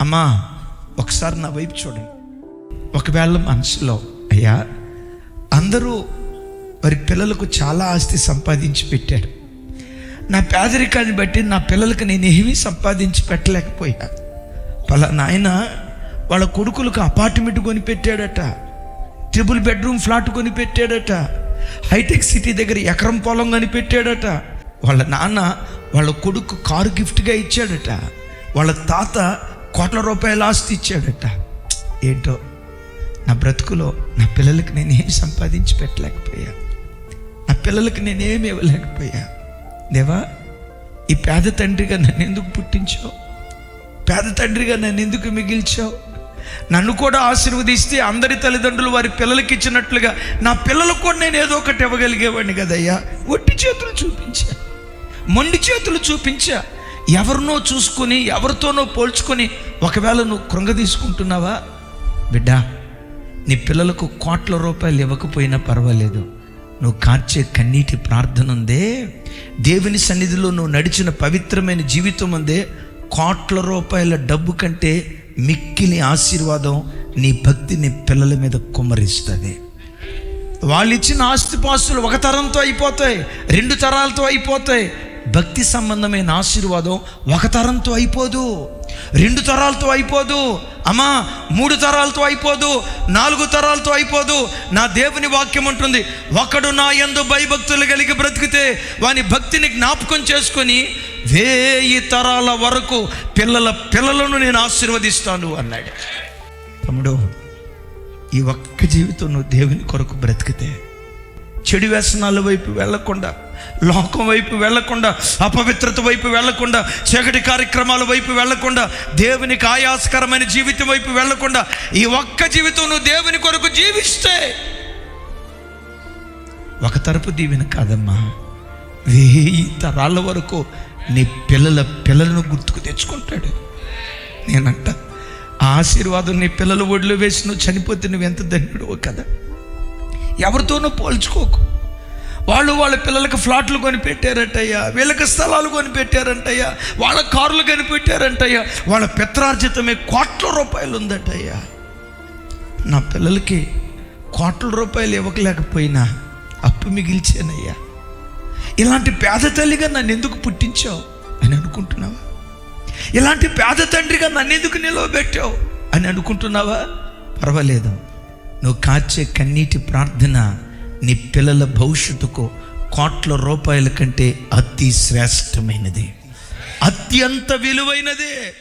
అమ్మా ఒకసారి నా వైపు చూడండి. ఒకవేళ మనసులో అయ్యా అందరూ వారి పిల్లలకు చాలా ఆస్తి సంపాదించి పెట్టారు. నా పేదరికాన్ని బట్టి నా పిల్లలకు నేను ఏమీ సంపాదించి పెట్టలేకపోయా. పలా నాయన వాళ్ళ కొడుకులకు అపార్ట్మెంట్ కొనిపెట్టాడట ట్రిపుల్ బెడ్రూమ్ ఫ్లాట్ కొనిపెట్టాడట హైటెక్ సిటీ దగ్గర ఎకరం పొలం కొని పెట్టాడట వాళ్ళ నాన్న వాళ్ళ కొడుకు కారు గిఫ్ట్గా ఇచ్చాడట. వాళ్ళ తాత కోట్ల రూపాయల ఆస్తి ఇచ్చాడట. ఏంటో నా బ్రతుకులో నా పిల్లలకి నేనేం సంపాదించి పెట్టలేకపోయా? నా పిల్లలకి నేనేమి ఇవ్వలేకపోయా? దేవా ఈ పేద తండ్రిగా నన్ను ఎందుకు పుట్టించావు? పేద తండ్రిగా నన్ను ఎందుకు మిగిల్చావు? నన్ను కూడా ఆశీర్వదిస్తే అందరి తల్లిదండ్రులు వారి పిల్లలకి ఇచ్చినట్లుగా నా పిల్లలకు కూడా నేను ఏదో ఒకటి ఇవ్వగలిగేవాడిని కదయ్యా? ఒట్టి చేతులు చూపించా. మొండి చేతులు చూపించా. ఎవరినో చూసుకొని ఎవరితోనో పోల్చుకొని ఒకవేళ నువ్వు కృంగ తీసుకుంటున్నావా బిడ్డా నీ పిల్లలకు కోట్ల రూపాయలు ఇవ్వకపోయినా పర్వాలేదు. నువ్వు కార్చే కన్నీటి ప్రార్థన ఉందే. దేవుని సన్నిధిలో నువ్వు నడిచిన పవిత్రమైన జీవితం ఉందే. కోట్ల రూపాయల డబ్బు కంటే మిక్కిలి ఆశీర్వాదం నీ భక్తి నీ పిల్లల మీద కుమ్మరిస్తుంది. వాళ్ళు ఇచ్చిన ఆస్తిపాస్తులు ఒక తరంతో అయిపోతాయి రెండు తరాలతో అయిపోతాయి భక్తి సంబంధమైన ఆశీర్వాదం ఒక తరంతో అయిపోదు రెండు తరాలతో అయిపోదు అమ్మా మూడు తరాలతో అయిపోదు నాలుగు తరాలతో అయిపోదు. నా దేవుని వాక్యం ఉంటుంది ఒకడు నా ఎందు భయభక్తులు కలిగి బ్రతికితే వాని భక్తిని జ్ఞాపకం చేసుకొని వేయి తరాల వరకు పిల్లల పిల్లలను నేను ఆశీర్వదిస్తాను అన్నాడు. తమ్ముడు ఈ ఒక్క జీవితం నువ్వు దేవుని కొరకు బ్రతికితే చెడు వ్యసనాల వైపు వెళ్ళకుండా లోకం వైపు వెళ్ళకుండా అపవిత్రత వైపు వెళ్ళకుండా చీకటి కార్యక్రమాల వైపు వెళ్ళకుండా దేవునికి ఆయాసకరమైన జీవితం వైపు వెళ్ళకుండా ఈ ఒక్క జీవితం నువ్వు దేవుని కొరకు జీవిస్తే ఒక తరపు దీవెన కాదమ్మా. వెయ్యి తరాల వరకు నీ పిల్లల పిల్లలను గుర్తుకు తెచ్చుకుంటాడు. నేనంట ఆశీర్వాదం నీ పిల్లల ఒడిలో వేసి నువ్వు చనిపోతే నువ్వు ఎంత ధన్యుడు కదా. ఎవరితోనూ పోల్చుకోకు. వాళ్ళు వాళ్ళ పిల్లలకు ఫ్లాట్లు కొనిపెట్టారటయ్యా వీళ్ళకి స్థలాలు కొనిపెట్టారంటయ్యా వాళ్ళ కార్లు కనిపెట్టారంటయ్యా వాళ్ళ పిత్రార్జితమే కోట్ల రూపాయలు ఉందటయ్యా. నా పిల్లలకి కోట్ల రూపాయలు ఇవ్వకలేకపోయినా అప్పు మిగిల్చానయ్యా. ఇలాంటి పేద తల్లిగా నన్ను ఎందుకు పుట్టించావు అని అనుకుంటున్నావా? ఇలాంటి పేద తండ్రిగా నన్ను ఎందుకు నిలవబెట్టావు అని అనుకుంటున్నావా? పర్వాలేదు. నువ్వు కాచే కన్నీటి ప్రార్థన నీ పిల్లల భవిష్యత్తుకు కోట్ల రూపాయల కంటే అతి శ్రేష్టమైనది. అత్యంత విలువైనదే.